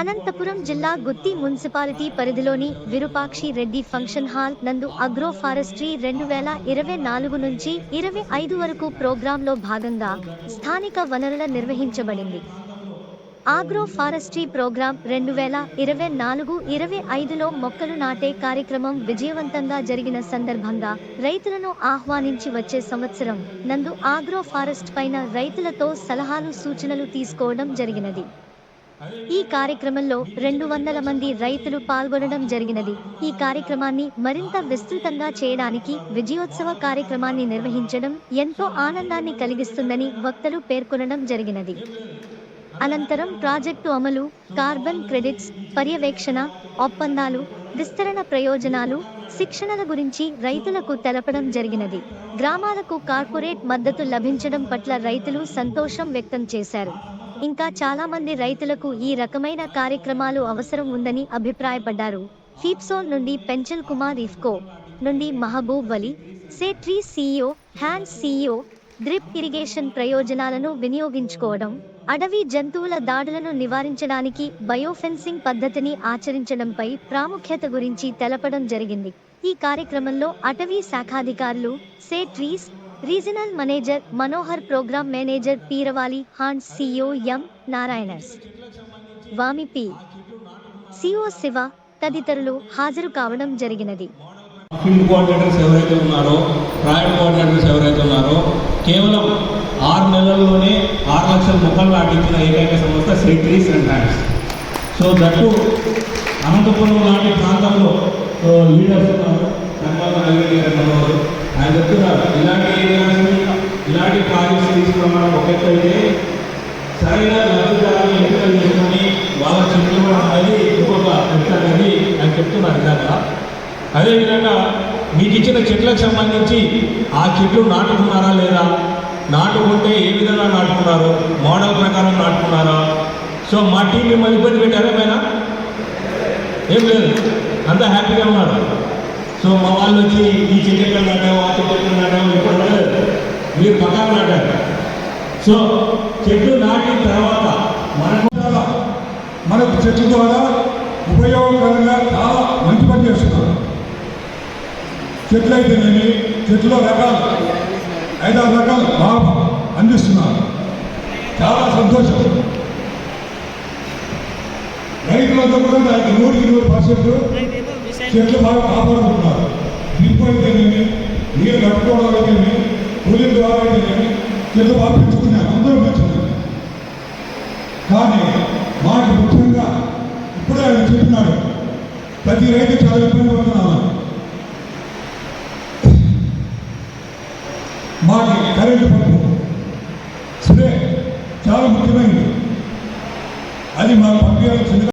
అనంతపురం జిల్లా గుత్తి మున్సిపాలిటీ పరిధిలోని Virupakshi Reddy function hall నందు అగ్రో ఫారెస్ట్రీ రెండు వేల ఇరవై నాలుగు నుంచి ఇరవై ఐదు వరకు ప్రోగ్రాంలో భాగంగా స్థానిక వనరుల నిర్వహించబడింది. ఆగ్రో ఫారెస్ట్రీ ప్రోగ్రాం రెండు వేల ఇరవై నాలుగు ఇరవై ఐదులో మొక్కలు నాటే కార్యక్రమం విజయవంతంగా జరిగిన సందర్భంగా రైతులను ఆహ్వానించి వచ్చే సంవత్సరం నందు ఆగ్రో ఫారెస్ట్ పైన రైతులతో సలహాలు సూచనలు తీసుకోవడం జరిగినది. ఈ కార్యక్రమంలో రెండు వందల మంది రైతులు పాల్గొనడం జరిగినది. ఈ కార్యక్రమాన్ని మరింత విస్తృతంగా చేయడానికి విజయోత్సవ కార్యక్రమాన్ని నిర్వహించడం ఎంతో ఆనందాన్ని కలిగిస్తుందని వక్తలు పేర్కొనడం జరిగినది. అనంతరం ప్రాజెక్టు అమలు కార్బన్ క్రెడిట్స్ పర్యవేక్షణ ఒప్పందాలు విస్తరణ ప్రయోజనాలు శిక్షణల గురించి రైతులకు తెలపడం జరిగినది. గ్రామాలకు కార్పొరేట్ మద్దతు లభించడం పట్ల రైతులు సంతోషం వ్యక్తం చేశారు. ఇంకా చాలా మంది రైతులకు ఈ రకమైన కార్యక్రమాలు అవసరం ఉందని అభిప్రాయపడ్డారు. హీప్సోల్ నుండి పెంచల్ కుమార్ ఇఫ్కో నుండి Mahaboob Vali SayTree CEO hand CEO drip irrigation ప్రయోజనాలను వినియోగించుకోవడం అడవి జంతువుల దాడులను నివారించడానికి బయోఫెన్సింగ్ పద్ధతిని ఆచరించడంపై ప్రాముఖ్యత గురించి తెలపడం జరిగింది. ఈ కార్యక్రమంలో అటవీ శాఖాధికారులు సేట్రీస్ regional manager Manohar programme manager Peeravali hand CEO M Narayanaswami P. CO Siva తదితరులు హాజరు కావడం జరిగినది. ఫీల్డ్ కోఆర్డినేటర్స్ ఎవరైతే ఉన్నారో ప్రాజెక్ట్ కోఆర్డినేటర్స్ ఎవరైతే ఉన్నారో కేవలం ఆరు నెలల్లోనే ఆరు లక్షల మొక్కలు నాటించిన ఏకైక సంస్థ SayTrees and hands so that Anantapuram లాంటి ప్రాంతంలో లీడర్స్ ఉన్నారు. ధర్మాల నాగిరెడ్డి గారు ఉన్నారు. ఆయన చెప్తున్నారు ఇలాంటి ఏరియాస్ని ఇలాంటి ప్రాజెక్ట్స్ తీసుకురావడం ఒకటైతే సరైన లబ్ధిదారులు ఎంపిక చేసుకొని వాళ్ళ చెట్లు కూడా అనేది ఇంకొక పెట్టాలని అని చెప్తున్నారు ఇందాక అదేవిధంగా మీకు ఇచ్చిన చెట్లకు సంబంధించి ఆ చెట్లు నాటుకున్నారా లేదా? నాటుకుంటే ఏ విధంగా నాటుకున్నారు? మోడల్ ప్రకారం నాటుకున్నారా? సో మా టీం మిమ్మల్ని ఇబ్బంది పెట్టారా పైన? ఏం లేదు. అంతా హ్యాపీగా ఉన్నారు. సో మా వాళ్ళు వచ్చి ఈ చెట్టు ఎక్కడ నాటాము ఆ చెట్టు ఎక్కడ నాటాము ఇప్పుడు మీరు పక్కన నాటారు. సో చెట్లు నాటిన తర్వాత మనకు మనకు చెట్ల ద్వారా ఉపయోగకరంగా చాలా మంచి పని చేస్తున్నారు. చెట్లు అయితేనేమి చెట్లో రకాలు ఐదారు రకాలు బాగా అందిస్తున్నారు. చాలా సంతోషం. రైతులంతా కూడా దానికి నూటికి నూరు పర్సెంట్ చెట్లు బాగా కాపాడుకుంటున్నారు. డ్రిప్ అయితేనేమి నీళ్ళు కట్టుకోవడం అయితేనేమి కూలింగ్ ద్వారా కానీ ఎంత బాగా పెంచుకున్నారు అందరూ పెంచుకున్నారు కానీ మాకు ముఖ్యంగా ఇప్పుడే ఆయన చెప్పినాడు ప్రతి రైతు చాలా ఇబ్బంది పడుతున్నాను మాకు కరెంటు పంపు స్ప్రే చాలా ముఖ్యమైనది. అది మాకు పంపించాల్సింది